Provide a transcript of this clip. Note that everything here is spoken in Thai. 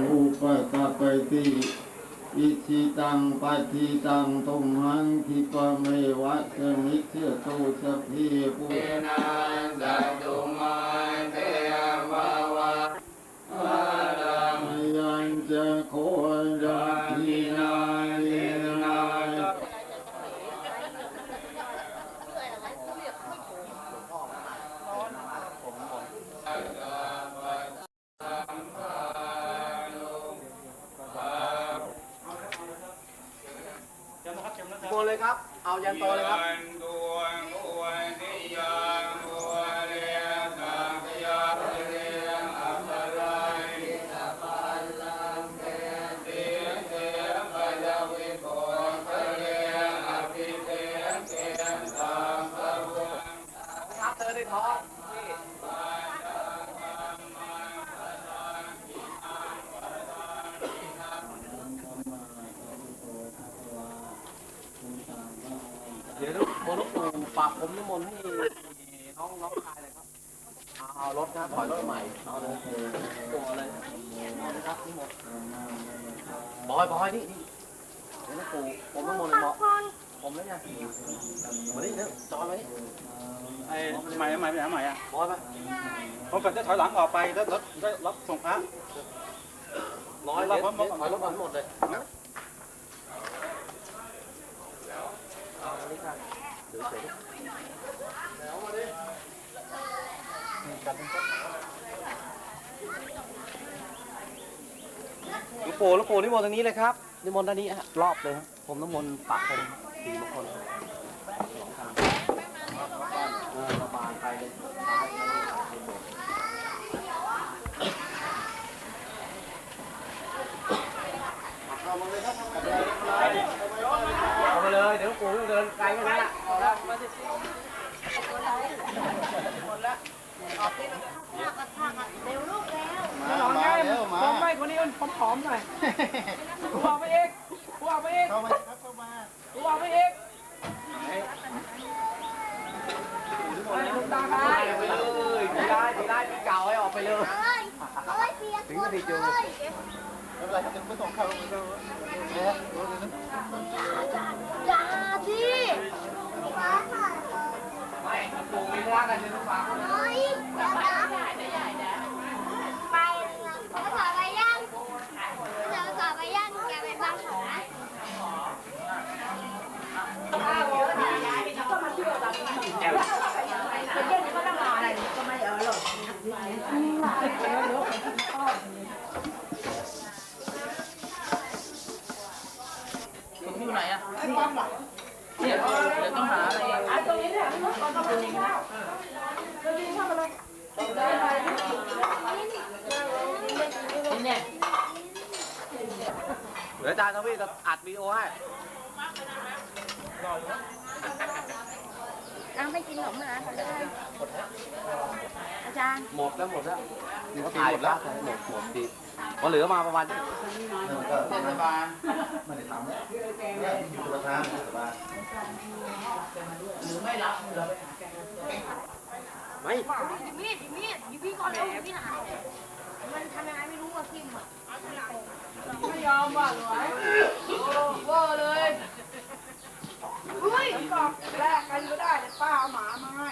อุปตะไปติอิชิตังปัจิตังตุมหังคิปะเมวะสมิเชตุสพีปุเรนาสัตุมาเต โมเลยครับ เอายันโตเลยครับ ครับเธอได้ท้อง กปู่ปากผมนิมนต์ให้น้องน้องชายเลยครับ เอารถนะถอยรถใหม่ เอาเลยตัวเลยเอาเลยครับนิมนต์บอยบอยนี่นี่เดี๋ยวลูกปู่ผมนิมนต์เลยบอกผมแล้วเนี่ยมาดิเดี๋ยวจอยมาดิไอ้ใหม่ใหม่ไปไหนใหม่อะบอยมาผมก็จะถอยหลังออกไปแล้วรถรับส่งพระน้อยเดี๋ยวถอยรถก่อนหมดเลยเอาอันนี้ค่ะ เดี๋ยวเสร็จหลวงปู่หลวงปู่นิมนต์ทางนี้เลยครับนิมนต์ทางนี้ฮะรอบเลยครับผมนิมนต์ปากคนสีมงคลครับสองครั้งเออระบานไปเลยเอามาเลยเดี๋ยวหลวงปู่เดินไกลไปนะ เอาละมาสิมามาแล้วมา ผมไม่คนนี้มันผอมๆหน่อยกูเอาไปเองกูเอาไปเองเข้ามาครับเข้ามากูเอาไปเองไอ้คุณตาครับไปเลยทีได้ทีได้ปีเก่าให้ออกไปเลยถึงจะดีจูไม่เป็นไรครับจะไม่ส่งเข้าไม่ต้องอย่า เขาไหมอยู่ไหนอะไอ้ป้อมอะเนี่ยเดี๋ยวต้องหาอะไรอะตรงนี้เนี่ยตอนต้องยิงแล้จะยิงเข้าไปเลยเนี่ย เดี๋ยวอาจารย์ทวีจะอัดวีดีโอให้เอาไม่กินขนมนะเขาเลยอาจารย์หมดแล้วหมดแล้วเขาถ่ายหมดแล้วหมดหมดดีพอเหลือมาประมาณนี้เทศบาลไม่ได้ทำแล้วอยู่ประธานเทศบาลไม่ดิมีดดิมีดดิพี่ก่อนเร็วดิพี่หาย ควาวาว้โอ้อเลยเฮ้ยตอบแรกกันก็ได้แต่ป้าเอาหมามาให้